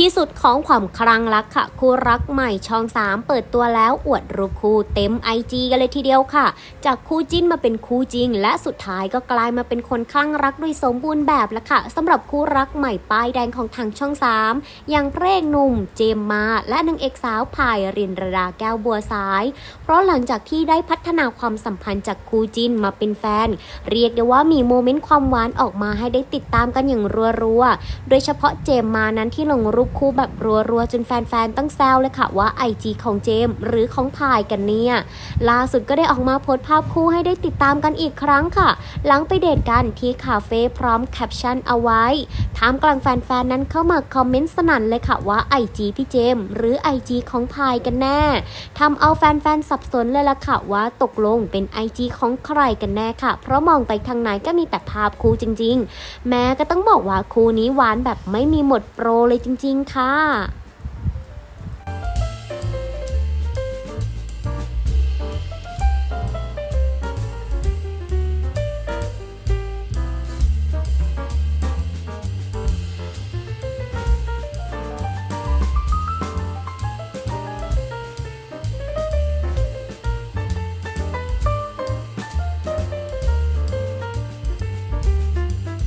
ที่สุดของความครั้งรักค่ะ คู่รักใหม่ช่อง 3 เปิดตัวแล้วอวดรูปคู่เต็มไอจีกันเลยทีเดียวค่ะ จากคู่จิ้นมาเป็นคู่จริง และสุดท้ายก็กลายมาเป็นคนคลั่งรักโดยสมบูรณ์แบบแล้วค่ะสำหรับคู่รักใหม่ป้ายแดงของทางช่อง 3 อย่างพระเอกหนุ่มเจมมา และนางเอกสาวพายรินรดาแก้วบัวสาย เพราะหลังจากที่ได้พัฒนาความสัมพันธ์จากคู่จิ้นมาเป็นแฟน เรียกได้ว่ามีโมเมนต์ความหวานออกมาให้ได้ติดตามกันอย่างรัวๆโดยเฉพาะเจมมานั้นที่ลงรูปคู่แบบรัวๆ จนแฟนๆ ต้องแซวเลยค่ะว่าไอจีของเจมหรือของพายกันเนี่ย ล่าสุดก็ได้ออกมาโพสต์ภาพคู่ให้ได้ติดตามกันอีกครั้งค่ะ หลังไปเดทกันที่คาเฟ่พร้อมแคปชั่นเอาไว้ท่ามกลางแฟนๆ นั้นเข้ามาคอมเมนต์สนั่นเลยค่ะว่าไอจีพี่เจมหรือไอจีของพายกันแน่ทำเอาแฟนๆ สับสนเลยล่ะค่ะว่าตกลงเป็นไอจีของใครกันแน่ค่ะ เพราะมองไปทางไหนก็มีแต่ภาพคู่จริง ๆ แม้ก็ต้องบอกว่าคู่นี้หวานแบบไม่มีหมดโปรเลยจริงๆค่ะ